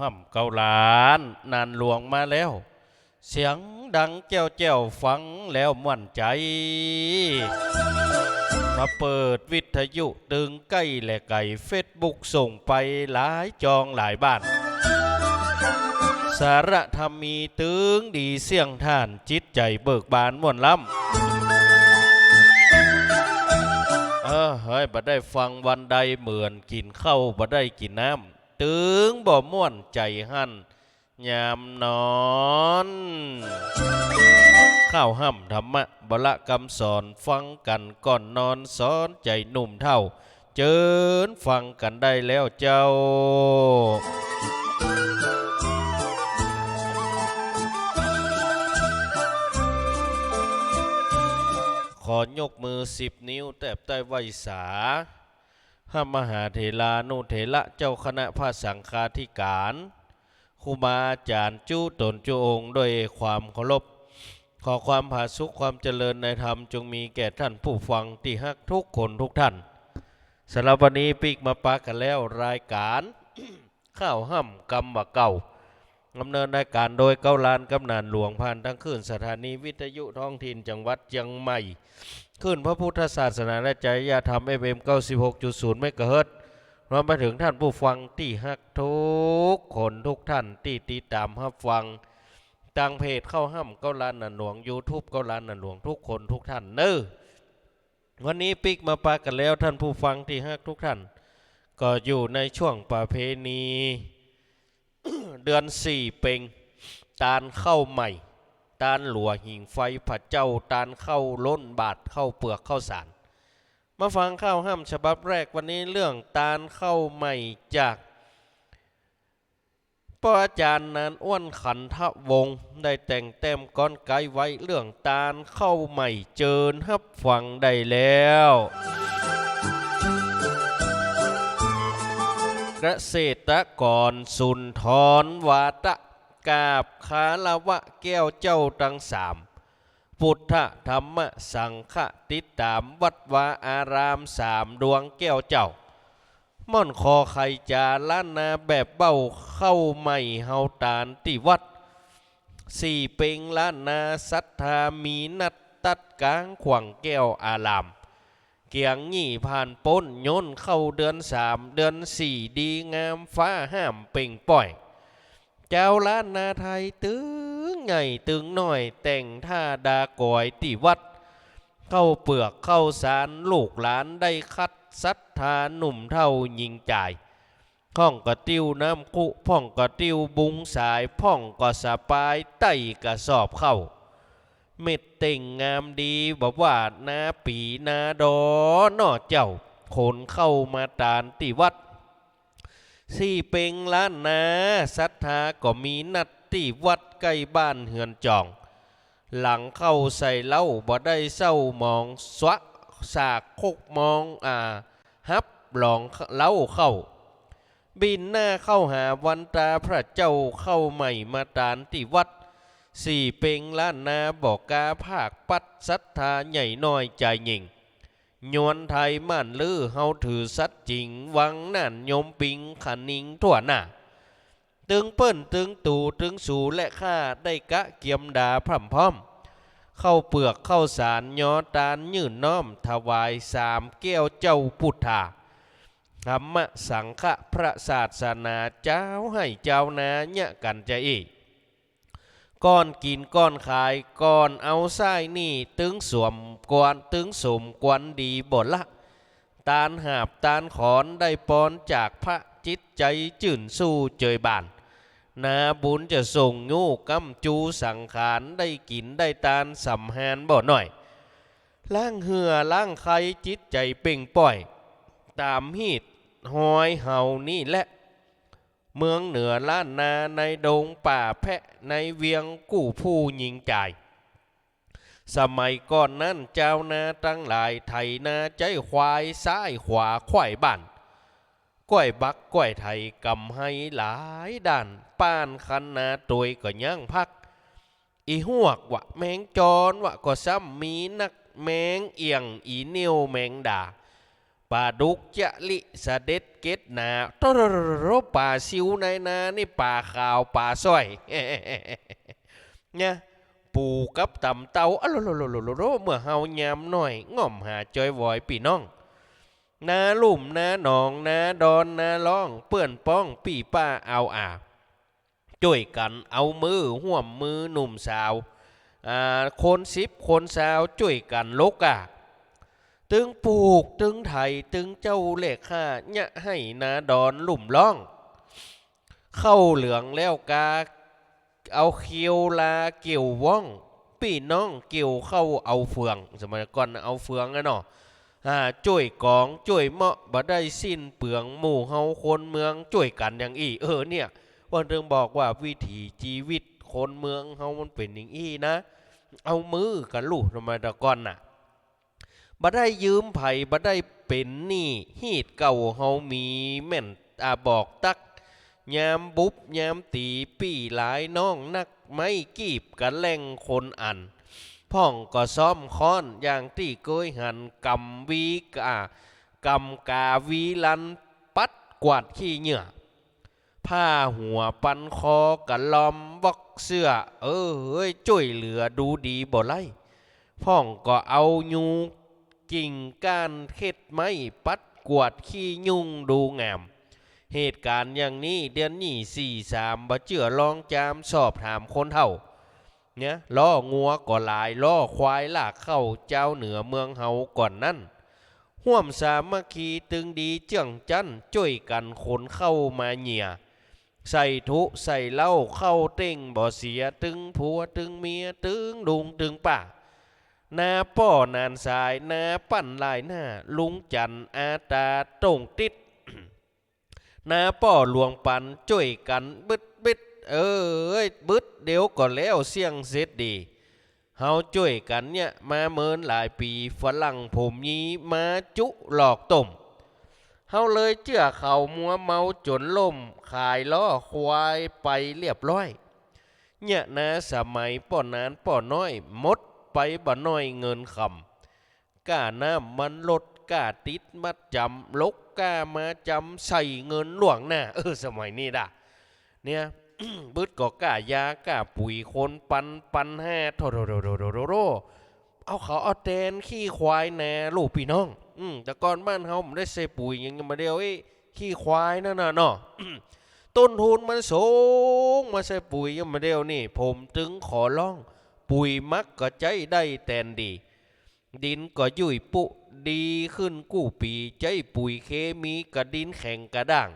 ห้ำเกาหลานนานหลวงมาแล้ว เสียงดังแจ้วแจ้วฟังแล้วมั่นใจ มาเปิดวิทยุตึงใกล้และไก่เฟซบุ๊กส่งไปหลายจองหลายบ้าน สารธรรมมีตึงดีเสียงท่านจิตใจเบิกบานม่วนล้ำเออเฮ้ยบ่ได้ฟังวันใดเหมือนกินข้าวบ่ได้กินน้ำ ตึงบ่ม่วนใจหั่นยามนอน ข้าวห้ำธรรมะบละกำสอนฟังกันก่อนนอนสอนใจหนุ่มเท่า เจิญฟังกันได้แล้วเจ้าขอยกมือสิบนิ้ว แตบใต้ไวสา ห้ามหาเถลานุเถระเจ้าคณะพระสังฆาธิการครูบาอาจารย์จู้ตนจูองค์ด้วยความเคารพขอความผาสุขความเจริญในธรรมจงมีแก่ท่านผู้ฟังที่ฮักทุกคนทุกท่านสำหรับวันนี้ปีกมาปากันแล้วรายการ ข้าวห้ำกำบะเก่าดำเนินรายการโดยเก้าลานกำนันหลวงผ่านทั้งคืนสถานีวิทยุท้องถิ่นจังหวัดเชียงใหม่ ขึ้นพระพุทธศาสนาและจริยธรรมเอเอ็ม96.0 เมกะเฮิรตซ์รวมไปถึงท่านผู้ฟังที่ฮักทุกคนทุกท่านที่ติดตามรับฟังต่างเพจเข้าห้ำเก้าลานนันหลวง YouTube เก้าลานนันหลวงทุกคนทุกท่านเนอวันนี้ปิกมาปากันแล้วท่านผู้ฟังที่ฮักทุกท่าน ก็อยู่ในช่วงประเพณี เดือนสี่เป่งตาลเข้าใหม่ ตาลหลัวหิงไฟผัดเจ้าตาลเข้าล้นบาทเข้าเปลือกเข้าสาร มาฟังข้าวห้ำฉบับแรกวันนี้เรื่องตาลเข้าใหม่จากปอาจารย์นันอ้วนขันทะวงศ์ได้แต่งเต็มก้อนไกไว้เรื่องตาลเข้าใหม่เจิญฮับฟังได้แล้วเกษตรกรสุนทรวาตะ กาบคาลาวะแก้วเจ้าตังสามพุทธธรรมสังฆติดตามวัดวาอารามสามดวงแก้วเจ้า ม่อนคอไข่จาล้านนาแบบเบ้าเข้าใหม่เฮาตานติวัด สี่เปงล้านนาศรัทธามีนัดตัดกลางขวางแก้วอาราม เกียงยี่ผ่านป้นโยนเข้าเดือนสามเดือนสี่ดีงามฟ้าห้ามเป่งป่อย เจ้าล้านนาไทยตึงใหญ่ตึงหน่อยแต่งท่าดากอยติวัด เข้าเปลือกเข้าสารลูกหลานได้คัดศรัทธาหนุ่มเท่ายิงจ่ายพ่องก็ติ้วน้ำคุพ่องก็ติ้วบุงสายพ่องก็สะปายไต้กระสอบเข้า เม็ดเต่งงามดีบอกว่านาปีนาดอนอเจ้าขนเข้ามาตานติวัด สี่เป่งล้านนาศรัทธาก็มีนัดที่วัดใกล้บ้านเฮือนจอง หลังเข้าใส่เล้าบ่ได้เศร้ามองสวะสากคกมองอ่าฮับหลองเล้าเข้า บินหน้าเข้าหาวันตาพระเจ้าเข้าใหม่มาตานที่วัด สี่เป่งล้านนาบอกกาภาคปัดศรัทธาใหญ่น้อยใจหญิง ยวนไทยม่านลือเฮาถือสัตว์จริง วังนั่นยมปิงขันนิงทั่วหน้าตึงเปิ้นตึงตู่ตึงสูและข้าได้กะเกียมดาพร่ำพร้อม เข้าเปลือกเข้าสารยอตานยื่นน้อม ถวายสามแก้วเจ้าพุทธาธรรมสังฆพระศาสนาเจ้าให้เจ้านาเนี่ยกันจะอีก ก้อนกินก้อนขายก้อนเอาไส้นี่ตึงสวมกวนตึงสมกวนดีบทละตานหาบตานขอนได้ปอนจากพระจิตใจจื่นสู้เจยบาน นาบุญจะส่งงูกำจูสังขารได้กินได้ตานสำหานบ่หน่อยล้างเหือล้างไข่จิตใจเป่งป่อย ตามฮีดหอยเห่านี่แหละ เมืองเหนือล้านนาในดงป่าแพะในเวียงกู้ผู้ยิงจ่าย สมัยก่อนนั้นเจ้านาตั้งหลายไถนาใจควายซ้ายขวาควายบ้านก้อยบักก้อยไทยกำให้หลายด่านป้านคันนาตวยก็ย่างพัก อีหวกวะแมงจรวะก็ซ้ำมีนักแมงเอียงอีเนียวแมงดา ปลาดุกจะลิสเด็ดเกตนาตรรรป่าซิวในนานี่ป่าขาวป่าส้อยเนี่ยปูกับต่ำเตาอะโลโลโลโลโลลเมื่อเฮายามหน่อยง่อมหาจอยวอยพี่น้องนาลุ่มนาหนองนาดอนนาล่อง เปื้อนป้องปีป้าเอาอาช่วยกันเอามือห่วมมือหนุ่มสาวอ่าคนสิบคนสาวช่วยกันลกอะ ตึงปลูกตึงไถตึงเจ้าเลขค่าเนี่ยให้นาดอนลุ่มล่อง เข้าเหลืองแล้วกา เอาเคียวลาเกี่ยวว่องพี่น้องเกี่ยวเข้าเอาเฟือง สมัยก่อนเอาเฟืองอะเนาะอ่าช่วยกองช่วยเหมาะบ่ได้สิ้นเปลืองหมู่เฮาคนเมืองช่วยกันอย่างอีเออเนี่ยวันเรื่องบอกว่าวิถีชีวิตคนเมืองเฮามันเป็นอย่างอีนะ เอามือกันลูกทำไมตะก่อนน่ะ บ่ได้ยืมไผบ่ได้เป็นหนี้ฮีดเก่าเฮามีแม่นอาบอกตักยามบุบยามตีปี่หลายน้องนักไม่กีบกันแล่งคนอันพ่องก็ซ้อมค้อนอย่างที่เคยหันกำวีกากำกาวีลันปัดกวาดขี้เหงื่อผ้าหัวปันคอกันลอมบอกเสื้อ เออเอ้ยช่วยเหลือดูดีบ่ไล่พ่องก็เอายู กิ่งก้านเข็ดไม้ปัดกวาดขี้ยุ่งดูงาม เหตุการณ์อย่างนี้เดือนนี้สี่สามบ่เจือลองจามสอบถามคนเท่าเนี่ยล่องัวก็หลายล่อควายลากเข้าเจ้าเหนือเมืองเฮาก่อนนั้นห่วมสามัคคีตึงดีเจียงจันช่วยกันขนเข้ามาเหยียใส่ทุใส่เหล้าเข้าเต้งบ่เสียตึงผัวตึงเมียตึงลุงตึงป่า นาป้อนานสายนาปั่นลายหน้า ลุงจันอาตาตรงติดนาป้อหลวงปันช่วยกันบึดบึดเอ้ยบึดเดี๋ยวก็แล้วเสียงเสร็จดีเฮาช่วยกันเนี่ยมาเมินหลายปีฝรั่งผมยีมาจุหลอกต้มเฮาเลยเจื้อเขามัวเมาจนล่ม ขายล้อควายไปเรียบร้อย เนี่ยนะสมัยป่อนานป่อน้อยมด ไปบ่น้อยเงินคำก้าน้ำมันลดก้าติดมัดจำลกก้ามาจำใส่เงินหลวงหน้าเออสมัยนี้ด่ะเนี่ยบึดก็ก้ายาก้าปุ๋ยคนปันปันแห่โทโรโรโรโรโรโรเอาเขาเอาแตนขี้ควายแน่ลูกพี่น้อง อืมแต่ก่อนบ้านเฮาไม่ได้ใส่ปุ๋ยยังมาเดียวไอ้ขี้ควายนั่นน่ะเนาะต้นทุนมันสูงมาใส่ปุ๋ยยังมาเดียวนี่ ผมจึงขอร้อง ปุ๋ยมักก็ใจได้แตนดี ดินก็ยุ่ยปุดีขึ้นกู้ปีใจปุ๋ยเคมีกับดินแข็งกระด้าง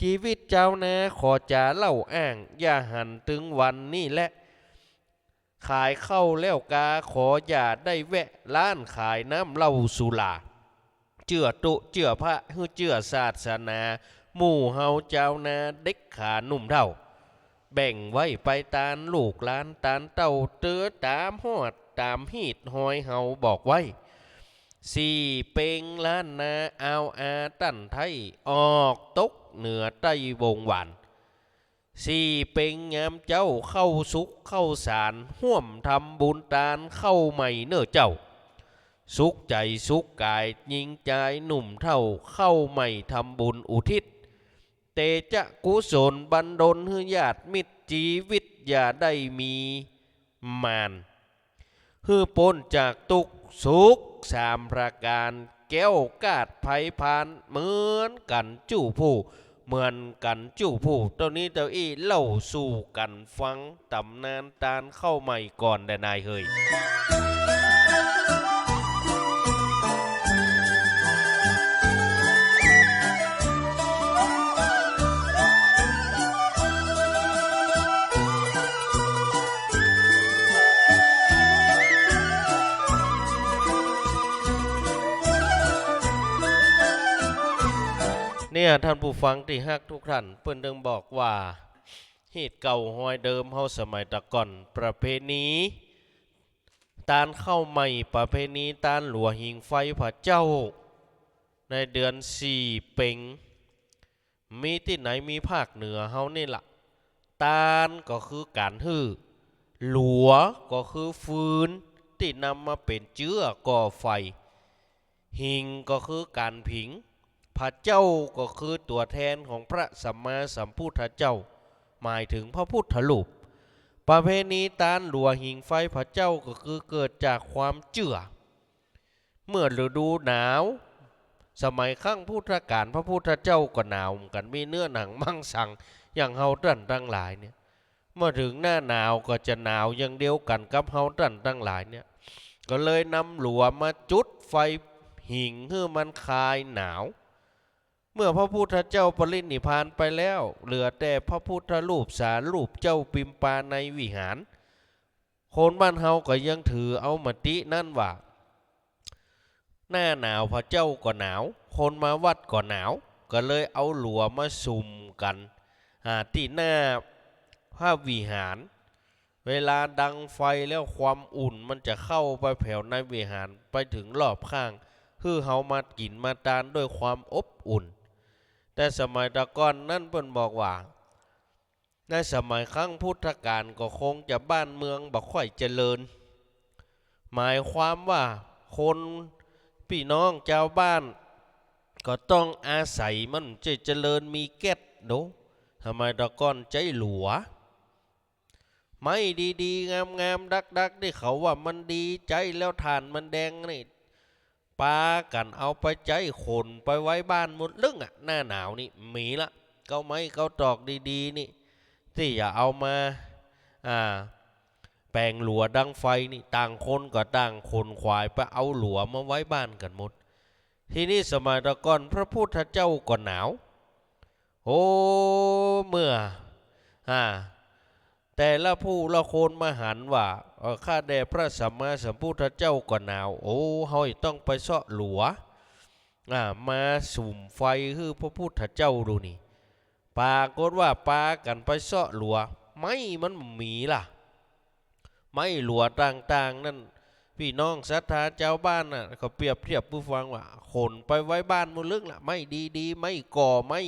ชีวิตเจ้านะขอจะเล่าอ้าง อย่าหันถึงวันนี้แหละ ขายเข้าแล้วกาขออย่าได้แวะร้านขายน้ำเหล้าสุราเจือตุเจือพระฮือเจือศาสนา หมู่เฮาเจ้านาเด็กขาหนุ่มเท่า แบ่งไว้ไปตานลูกหลานตานเต้าเตื้อตามหอดตามหีดหอยเฮาบอกไว้สี่เปงล้านนาเอาอาตันไทยออกตกเหนือใต้วงหวานสี่เปงยามเจ้าเข้าสุขเข้าสารห่วมทำบุญตานเข้าใหม่เน้อเจ้า สุขใจสุขกายยิงใจหนุ่มเท่าเข้าใหม่ทำบุญอุทิศ เตจะกุศลบันดลให้ญาติมิตรชีวิตอย่าได้มีมานฮือพ้นจากทุกสุขสามประการแก้วกาดไผ่พานเหมือนกันจู่ผู้เหมือนกันจู่ผู้ตัวนี้เจ้าอี้เล่าสู่กันฟังตำนานตานเข้าใหม่ก่อนได้นายเฮย เนี่ยท่านผู้ฟังที่ฮักทุกท่านเพิ่นเดิงบอกว่าเหตุเก่าหอยเดิมเฮาสมัยตะก่อนประเพณีตานเข้าใหม่ประเพณีตานหลัวหิงไฟพระเจ้า ในเดือนสี่เป่งมีที่ไหนมีภาคเหนือเฮานี่ล่ะตานก็คือการฮือหลัวก็คือฟืนที่นำมาเป็นเจื้อก่อไฟ หิงก็คือการผิง พระเจ้าก็คือตัวแทนของพระสัมมาสัมพุทธเจ้า หมายถึงพระพุทธรูปประเพณีตานหลัวหิงไฟพระเจ้าก็คือเกิดจากความเจือเมื่อฤดูหนาว สมัยข้างพุทธกาลพระพุทธเจ้าก็หนาวกันมีเนื้อหนังมั่งสังอย่างเฮาดันตั้งหลายเนี่ยเมื่อถึงหน้าหนาวก็จะหนาวอย่างเดียวกันกับเฮาดันตั้งหลายเนี่ยก็เลยนำหลัวมาจุดไฟหิ่งเพื่อมันคลายหนาว เมื่อพระพุทธเจ้าปรินิพานไปแล้ว เหลือแต่พระพุทธรูปสารรูปเจ้าปิมปาในวิหาร คนบ้านเฮาก็ยังถือเอามตินั่นว่าหน้าหนาวพระเจ้าก็หนาว คนมาวัดก็หนาว ก็เลยเอาหลัวมาสุ่มกันหาที่หน้าพระวิหาร เวลาดังไฟแล้วความอุ่นมันจะเข้าไปแผ่วในวิหารไปถึงรอบข้าง คือเฮามากินมาตานด้วยความอบอุ่น แต่สมัยตะก่อนนั่นเพิ่นบอกว่า ในสมัยครั้งพุทธกาลก็คงจะบ้านเมืองบ่ค่อยเจริญ หมายความว่าคนพี่น้องเจ้าวบ้าน ก็ต้องอาศัยมันจะเจริญมีแก๊สโดทำไมตะก่อนใจหลัว ไม่ดีๆ งามๆ ดักๆที่เขาว่ามันดีใจแล้วทานมันแดงนี่ ปากันเอาไปใจขนไปไว้บ้านหมดลึงอะ หน้าหนาวนี่มีละเกาไม้เกาตอกดีๆ นี่ที่อย่าเอามาอ่าแปลงหลัวดังไฟนี่ต่างคนก็ต่างคนควายไปเอาหลัวมาไว้บ้านกันหมด ที่นี้สมัยตะก่อนพระพุทธเจ้าก็หนาว โอ้เมื่ออ่า แต่ละผู้ละคนมาหันว่าข้าแด่พระสัมมาสัมพุทธเจ้าก็หนาว โอ้เฮาต้องไปเสาะหลัวมาสุ่มไฟคือพระพุทธเจ้าดูนี่ปรากฏว่าปากันไปเสาะหลัว ไม่มันมีล่ะ ไม่หลัวต่างๆ นั่นพี่น้องศรัทธาเจ้าบ้านน่ะเขาเปรียบเทียบผู้ฟังว่าขนไปไว้บ้านมุลึกล่ะ ไม่ดีๆ ไม่ก่อไม่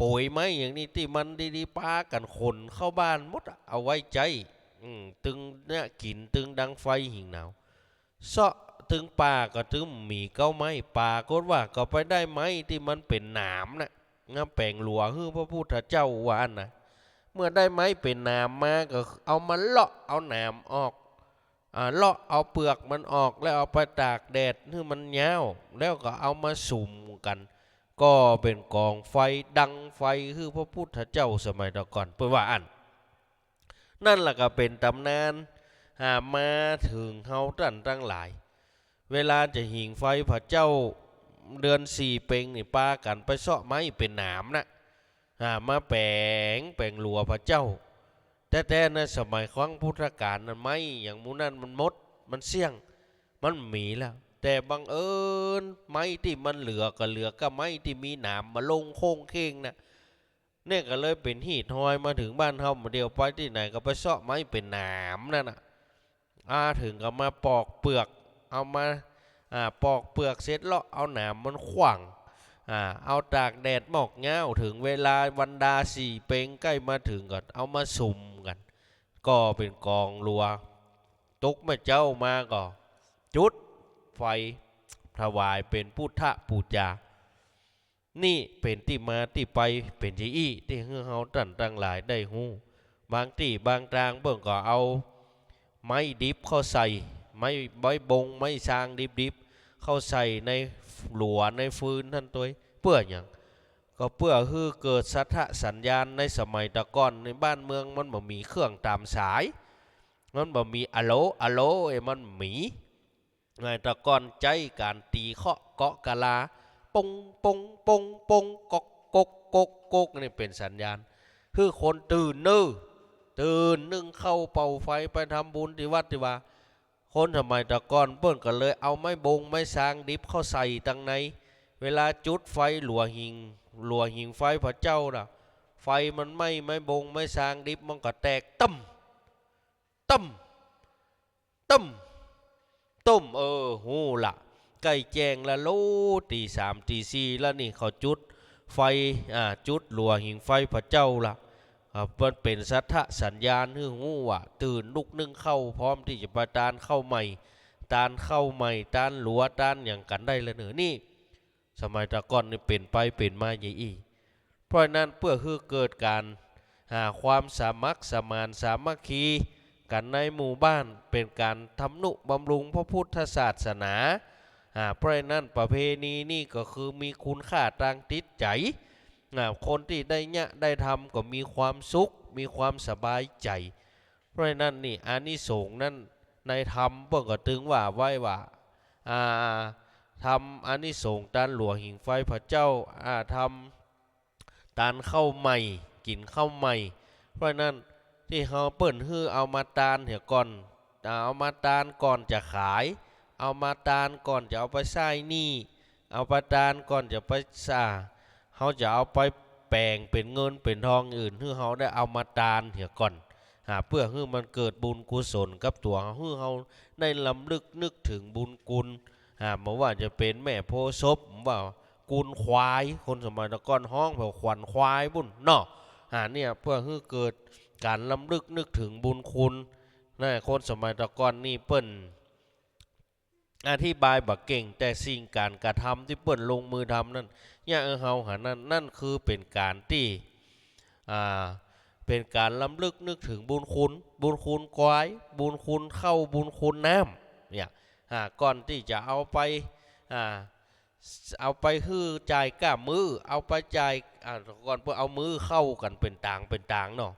ป่วยไหมอย่างนี้ที่มันดีๆปากันขนเข้าบ้านมดเอาไว้ใจตึงเนี่ยกินตึงดังไฟหิงหนาวเสาะตึงป่าก็ตึงหมีเก้าไม้ป่ากฏว่าก็ไปได้ไหมที่มันเป็นหนามนะงาแปลงหลัวฮือพระพุทธเจ้าวันนะเมื่อได้ไม้เป็นหนามมาก็เอามาเลาะเอาหนามออกอ่าเลาะเอาเปลือกมันออกแล้วเอาไปตากแดดให้มันยาวแล้วก็เอามาสุ่มกัน ก็เป็นกองไฟดังไฟคือพระพุทธเจ้าสมัยตะก่อนเพื่อว่าอัน นั่นแหละก็เป็นตำนานหามาถึงเฮาตันตั้งหลาย เวลาจะหิงไฟพระเจ้าเดือนสี่เปงนี่ปากันไปเสาะไม้เป็นหนามนะอ่ามาแปลงแปลงหลัวพระเจ้า แต่แต่ในสมัยครั้งพุทธกาลนั้นไม่อย่างมูนั้นมันมดมันเสี่ยง มันหมีแล้ว แต่บังเอิญไม้ที่มันเหลือก็เหลือก็ไม้ที่มีหนามมาลงโค้งเค้งนะเนี่ยก็เลยเป็นหีดหอยมาถึงบ้านเฮามาเดียวไปที่ไหนก็ไปเสาะไม้เป็นหนามนั่นน่ะอาถึงก็มาปอกเปลือกเอามาอ่าปอกเปลือกเสร็จแล้วเอาหนามมันขวางอ่าเอาตากแดดหมอกเงาถึงเวลาวันดาสี่เปงใกล้มาถึงก็เอามาสุ่มกัน ก็เป็นกองรัว ตุกแม่เจ้ามาก็จุด ไฟถวายเป็นพุทธปูจา นี่เป็นที่มาที่ไปเป็นที่อี้ที่เฮือเฮาตันตั้งหลายได้หูบางที่บางทางเบิ่งก็เอา ไม้ดิบเข้าใส่ ไม้ใบบงไม้ซางดิบดิบๆเข้าใส่ในหลัวในฟืนท่านตัวเพื่ออย่างก็เพื่อคือเกิดสัทธสัญญาณในสมัยตะก่อนในบ้านเมืองมันบ่มีเครื่องตามสาย มันบ่มีอะโลอะโลเอ้มันหมี ไงตะกอนใจการตีเคาะเกาะกะลาปงปงปงปงกกกกกกกกนี่เป็นสัญญาณ คือคนตื่นนื้อตื่นนึ่งเข้าเป่าไฟไปทำบุญที่วัดที่ว่า คนสมัยตะกอนเปิ้นก็เลยเอาไม้บงไม้สางดิบเข้าใส่ตังใน เวลาจุดไฟหลัวหิงหลัวหิงไฟพระเจ้าน่ะไฟมันไม้ไม้บงไม้สางดิบมันก็แตกตั้มตั้มตั้ม ต้มเออหูละใกล้แจงละโลตีสามตีสี่แล้วนี่เขาจุดไฟอ่าจุดหลัวหิงไฟพระเจ้าล่ะครับมันเป็นสัทธสัญญาณให้หูว่าตื่นลุกนึ่งเข้าพร้อมที่จะประทานเข้าใหม่ตานเข้าใหม่ตานหลัวตานอย่างกันได้เลยเนือนี่ สมัยตะก่อนนี่เป็นไปเป็นมาอย่อีเพราะนั้นเพื่อให้เกิดการหาความสามัคสมานสามัคคี กันในหมู่บ้านเป็นการทำนุบำรุงพระพุทธศาสนาอ่าเพราะนั้นประเพณีนี่ก็คือมีคุณค่าทางจิตใจคนที่ได้เนี่ยได้ทำก็มีความสุข มีความสบายใจ เพราะนั้นนี่อานิสงส์นั้นในธรรมเพิ่งก็ตึงว่าไว้ว่าอ่าทำอานิสงส์ตานหลวงหิงไฟพระเจ้าอ่าทำตานเข้าใหม่กินเข้าใหม่ เพราะนั้น ที่เขาเปิ่นฮื้อเอามาตานเหี่ยก่อนเอามาตานก่อนจะขาย เอามาตานก่อนจะเอาไปใช้หนี้เอาไปตานก่อนจะไปสร้าเขาจะเอาไปแปลงเป็นเงินเป็นทองอื่นฮื้อเขาได้เอามาตานเหี่ยก่อนหาเพื่อให้มันเกิดบุญกุศลกับตัวเราให้เราได้ลำลึกนึกถึงบุญกุลหามาว่าจะเป็นแม่โพศพว่ากุลควายคนสมัยตะก้อนห้องแบบขวัญควายบุญเนาะหาเนี่ยเพื่อให้เกิด การลำลึกนึกถึงบุญคุณนะคนสมัยตะก้อนนี่เปิ้นอธิบายบักเก่ง แต่สิ่งการกระทำที่เปิ้นลงมือทำนั่นเนี่ยเออเฮาหานั่นนั่นคือเป็นการที่อ่าเป็นการล้ำลึกนึกถึงบุญคุณ บุญคุณควายบุญคุณเข้าบุญคุณน้ำเนี่ยอ่าก่อนที่จะเอาไปอ่าเอาไปฮื้อจ่ายก้ามือ เอาไปจ่ายอ่าก่อนเพื่อเอามือเข้ากันเป็นต่างเป็นต่างเนาะ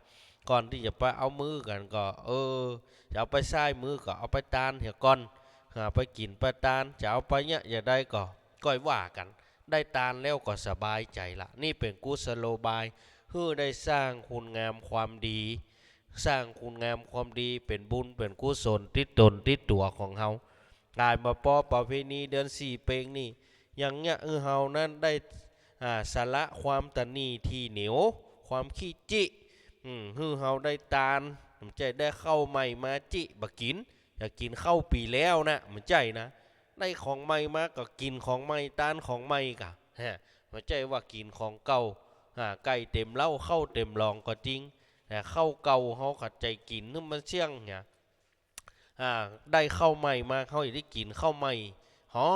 ก่อนที่จะไปเอามือกันก็ เออจะเอาไปใช้มือก็เอาไปตานเหี่ยก่อนอ่าไปกินไปตานจะเอาไปเนี่ยอย่าได้ก็ก้อยว่ากัน ได้ตานแล้วก็สบายใจละนี่เป็นกุศโลบายเพื่อได้สร้างคุณงามความดี สร้างคุณงามความดีเป็นบุญเป็นกุศลติดตนติดตัวของเฮากลายมาปอประเพณีเดือนสี่เปงนี่อย่างเงี้ยเออเฮานั้นได้อ่าสาระความตนีที่เหนียวความขี้จิ ฮือเฮาได้ตาลมันใจได้เข้าใหม่มาจิบกิน อยากกินข้าวปีแล้วนะมันใจนะได้ของใหม่มาก็กินของใหม่ตานของใหม่กะฮะมันใจว่ากินของเก่าอ่าไก่เต็มเล้าเข้าเต็มรองก็จริงแต่เข้าเก่าเขาขัดใจกินนึกมันเสี่ยงเนี่ยอ่าได้เข้าใหม่มาเขาอีกได้กินเข้าใหม่หอ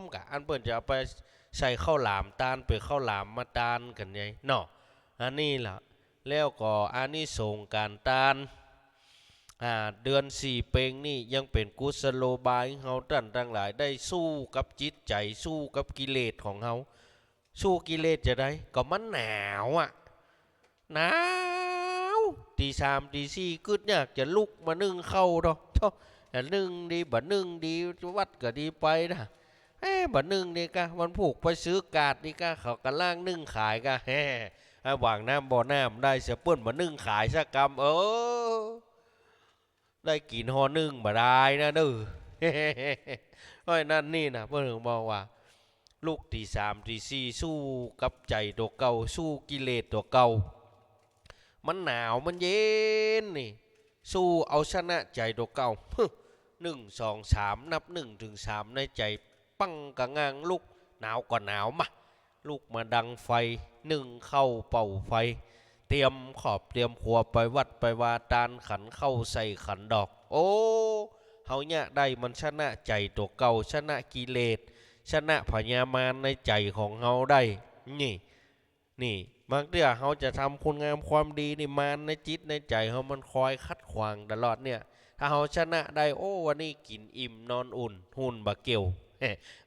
มกะอันเปิ่นจะเอาไปใส่ข้าวหลามตาลไปข้าวหลามมาตาลกันไงเนาะอันนี้ล่ะ แล้วก็อันนี้ส่งส์การตาลอ่าเดือนสี่เปงนี่ยังเป็นกุศโลบายเฮาท่านทั้งหลายได้สู้กับจิตใจสู้กับกิเลสของเฮาสู้กิเลสจะได้ก็มันหนาวอะหนาวตีสามตีสี่กึดอยากจะลุกมานึ่งเข้าดอกเท่าแต่นึ่งดีบ่นึ่งดีวัดก็ดีไปนะเอ้บ่นึ่งนี่กะมันผูกไปซื้อกาดนี่กะเขากันล่างนึ่งขายกะแฮ่ หวางน้ำบ่อน้ำได้เสียเปิ้นมานึ่งขายสักกรรมเออ ได้กินหอนึ่งบ่ได้นะเด้อเพราะนั้นนี่นะเพื่อนถึงบอกว่า ลูกที่สามที่สี่สู้กับใจตัวเก่าสู้กิเลสตัวเก่ามันหนาวมันเย็นนี่สู้เอาชนะใจตัวเก่าหนึ่งสองสามนับหนึ่งถึงสามในใจ ปังกะงางลูกหนาวก็หนาวมา ลูกมาดังไฟหนึ่งเข้าเป่าไฟ เตรียมขอบเตรียมขัวไปวัดไปวาตานขันเข้าใส่ขันดอก โอ้เฮาเนี่ยได้มันชนะใจตัวเก่าชนะกิเลสชนะพญามารในใจของเฮาได้ นี่ นี่บางเทื่อเฮาจะทำคุณงามความดีนี่มารในจิตในใจเฮามันคอยคัดขวางตลอดเนี่ย ถ้าเฮาชนะได้โอ้วันนี้กินอิ่มนอนอุ่น หุ่นบะเกี่ยว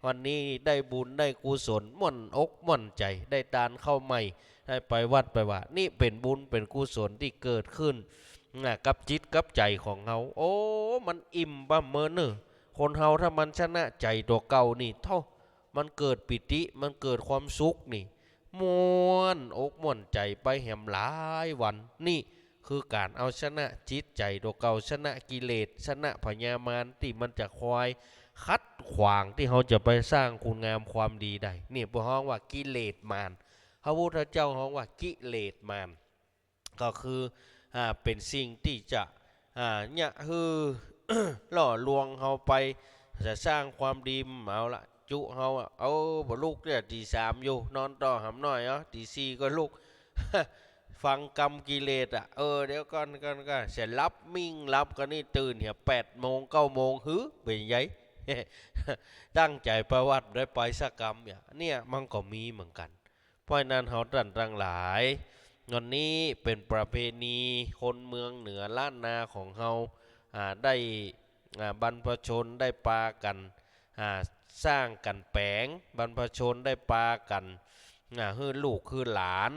วันนี้ได้บุญได้กุศลม่วนอกม่วนใจได้ตานเข้าใหม่ ได้ไปวัดไปว่า นี่เป็นบุญเป็นกุศลที่เกิดขึ้นนะกับจิตกับใจของเฮาโอ้มันอิ่มบ่เมินเนอคนเฮาถ้ามันชนะใจตัวเก่านี่เท่ามันเกิดปิติมันเกิดความสุขนี่ม่วนอกม่วนใจไปแหมหลายวันนี่คือการเอาชนะจิตใจตัวเก่าชนะกิเลสชนะพญามารที่มันจะคอย คัดขวางที่เขาจะไปสร้างคุณงามความดีได้นี่พวกห้องว่ากิเลสมารพระพุทธเจ้าห้องว่ากิเลสมารก็คืออ่าเป็นสิ่งที่จะอ่าเนี่ยคือหล่อลวงเขาไปจะสร้างความดีเอาละจุเฮาเอาบลูกเนี่ยตีสามอยู่นอนต่อหำหน่อยเนาะตีสี่ก็ลูกฟังกรรมกิเลสอะเออเดี๋ยวก่อนก่อนก็เสร็จรับมิ่งรับก็นี่ตื่นเหี่ยแปดโมงเก้าโมงหือเป็นไง ตั้งใจประวัติได้ไปสักกรรมเนี่ยเนี่ยมันก็มีเหมือนกัน เพราะนั้นเขาตันตั้งหลายวันนี้เป็นประเพณีคนเมืองเหนือล้านนาของเขาได้บรรพชนได้ปากันสร้างกันแปลงบรรพชนได้ปากันฮือลูกคือหลาน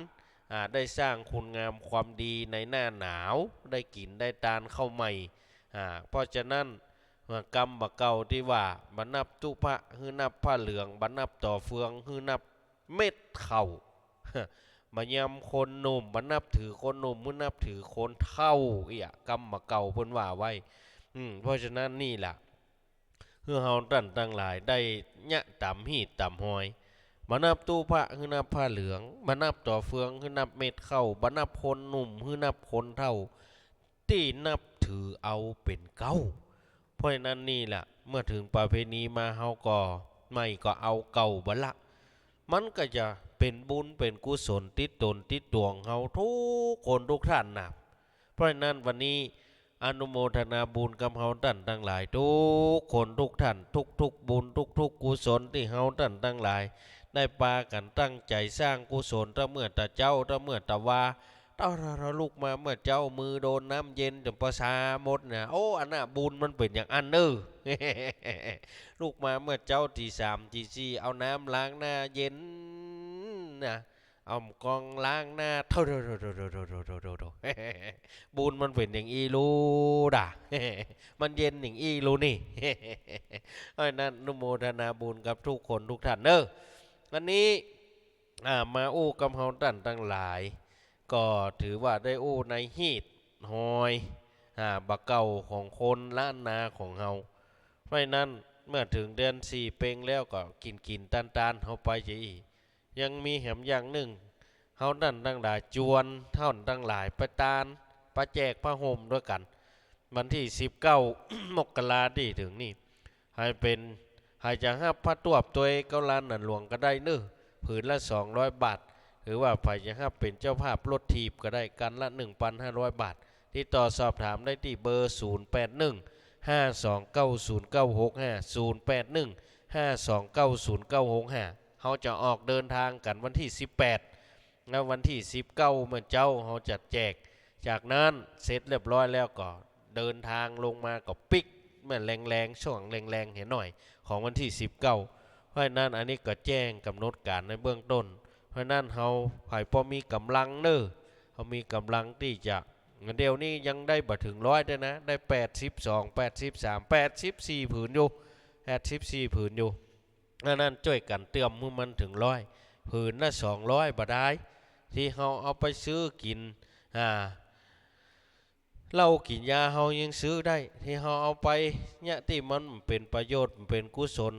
ได้สร้างคุณงามความดีในหน้าหนาว ได้กินได้ตานเข้าใหม่เพราะฉะนั้น กรรมบะเก่าที่ว่าบรรนับตุพระฮือนับผ้าเหลืองบรรนับต่อเฟืองฮือนับเม็ดเข่ามายำคนหนุ่มบรรนับถือคนหนุ่มมือนับถือคนเท่าเอียกรรมบะเก่าเพิ่นว่าไว้ อืมเพราะฉะนั้นนี่แหละเพื่อเฮาตั้นตั้งหลายได้ยะต่ำหีดต่ำหอยบรรนับตู้พระฮือนับผ้าเหลืองบรรนับต่อเฟืองฮือนับเม็ดเข้าบรรนับคนหนุ่มฮือนับคนเท่า ที่นับถือเอาเป็นเก้า เพราะนั้นนี่แหละเมื่อถึงประเพณีมาเฮาก็ไม่ก็เอาเก่าบละ มันก็จะเป็นบุญเป็นกุศลติดตนติดตวงเฮาทุกคนทุกท่านนะเพราะนั้นวันนี้อนุโมทนาบุญกับเฮาท่านทั้งหลาย ทุกคนทุกท่านทุกทุกบุญทุกทุกกุศลที่เฮาท่านทั้งหลาย ได้ปากันตั้งใจสร้างกุศลถ้าเมื่อตาเจ้าถ้าเมื่อตาว่า เจ้เราลูกมาเมื่อเจ้ามือโดนน้ำเย็นจนประสาหมดน่ะโอ้อันน่ะบุญมันเป็นอย่างอันเนอลูกมาเมื่อเจ้าที่สามที่สี่เอาน้ำล้างหน้าเย็นนะเอากองล้างหน้าเท่บุญมันเป็นอย่างอีลูด่ะมันเย็นอย่างอีลูนี่ไอ้นั่นนุโมทนาบุญกับทุกคนทุกท่านเนอะวันนี้มาอู้กับเฮาต่านทั้งหลาย ก็ถือว่าได้อู้ในฮีดหอยอ่าบักเก่าของคนล้านนาของเฮาเพราะนั้นเมื่อถึงเดือนสี่เปงแล้วก็กินกินตันตันๆเฮาไปจะอียังมีแหมอย่างหนึ่งเฮานั่นตั้งหลายจวนเท่านั้นตั้งหลายประตานประแจกพระห่มด้วยกัน วันที่สิบเก้ามกราที่ถึงนี่ให้เป็นให้จะห้าพระตัวบตัวเองเก้าล้านนันหลวงก็ได้เนื้อผืนละสองร้อยบาท หรือว่าใครจะห้เป็นเจ้าภาพรถทีบก็ได้กันละ 1,500 บาท ที่ต่อสอบถามได้ที่เบอร์ 081 5290965 081 5290965เขาจะออกเดินทางกันวันที่ 18 แล้ววันที่ 19เมื่อเจ้าเขาจะแจก จากนั้นเสร็จเรียบร้อยแล้วก็เดินทางลงมาก็ปิกเมือแรงๆช่วงแรงๆเห็นหน่อยของวันที่ 19 เพราะนั้นอันนี้ก็แจ้งกำหนดการในเบื้องต้น ราะนั้นเขาไผ่พอมีกำลังเนอเขามีกำลังที่จะเดี๋ยวนี้ยังได้บ่ถึงร้อยด้วยนะ ได้แปดสิบสองแปดสิบสามแปดสิบสี่ผืนอยู่แปดสิบสี่ผืนอยู่อันนั้นช่วยกันเตรียมมือมันถึงร้อยผืนละสองร้อยบ่ได้ที่เขาเอาไปซื้อกินอ่า เหล้ากินยาเฮายังซื้อได้ ที่เฮาเอาไปเนี่ยที่มันเป็นประโยชน์เป็นกุศล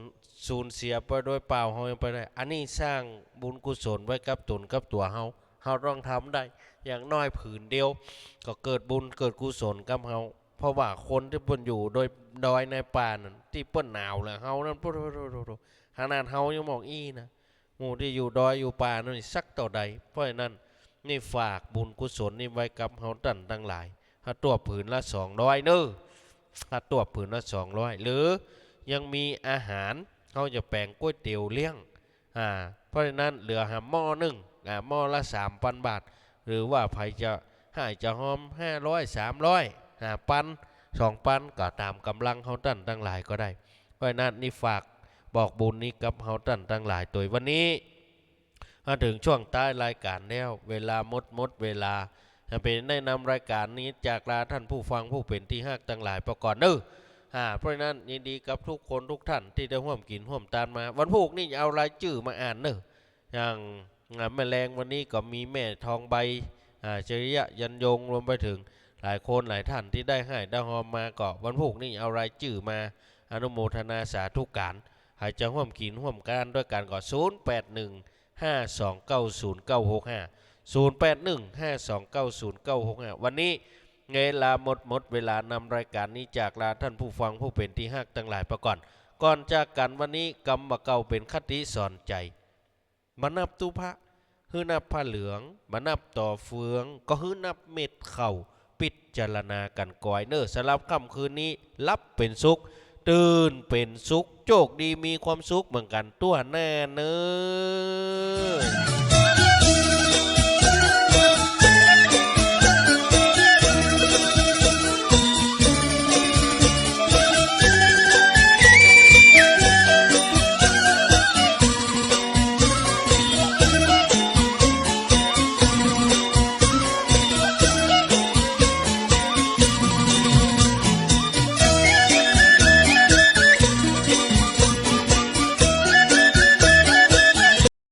สูญเสียไปโดยเปล่าเฮายังไปได้ อันนี้สร้างบุญกุศลไว้กับตนกับตัวเฮาเฮาต้องทำได้ อย่างน้อยผืนเดียว ก็เกิดบุญเกิดกุศลกับเฮาเพราะว่าคนที่เพิ่นอยู่โดยดอยในป่านั่นที่เปิ้นหนาวแหละเฮานั่นปุ๊บขนาดเฮายังมองอีนะหมู่ที่อยู่ดอยอยู่ป่านั่นสักต่อใดเพราะฉะนั้นนี่ฝากบุญกุศลนี่ไว้กับเฮาตันทั้งหลาย ตัวผืนละ200เด้อถ้าตัวผืนละ200หรือยังมีอาหารเขาจะแปลงก๋วยเตี๋ยวเลี้ยงอ่าเพราะฉะนั้นเหลือหาหม้อหนึ่งอ่าหม้อละสามพันบาท หรือว่าใครจะให้จะหอมห้าร้อยสามร้อยห้าปันสองปันก็ตามกำลังเขาตั้นตั้งหลายก็ได้ เพราะฉะนั้นนี่ฝากบอกบุญนี้กับเขาตั้นตั้งหลายตัววันนี้มาถึงช่วงใต้รายการแล้ว เวลาหมดหมดเวลา เป็นได้นำรายการนี้จากลาท่านผู้ฟังผู้เป็นที่ฮักตั้งหลายประกอนเด้ออ่าเพราะนั้นยินดีกับทุกคนทุกท่านที่ได้ร่วมกินร่วมตานมา วันพุกนี่เอารายชื่อมาอ่านเนออย่างแม่แรงวันนี้ก็มีแม่ทองใบอ่าจริยะยันยงรวมไปถึงหลายคนหลายท่านที่ได้ให้ได้หอมมาก็วันพุกนี่เอารายชื่อมาอนุโมทนาสาธุการหายจะร่วมกินร่วมการด้วยกันก็0 8 1 5 2 9 0 9 6 5 0 8 1 5 2 9 0 9 6 081529096วันนี้เงลาหมดหมดเวลานำรายการนี้จากลาท่านผู้ฟังผู้เป็นที่ฮักตั้งหลายประก่อน ก่อนจากกันวันนี้กรรมเก่าเป็นคติสอนใจมานับตุพระฮือนับผ้าเหลืองมานับต่อเฟือง ก็ฮือนับเม็ดเข่าปิดจารณากันก่อยเนอร์สลับค่ำคืนนี้รับเป็นสุข ตื่นเป็นสุขโชคดีมีความสุขเหมือนกันตัวแน่เนอ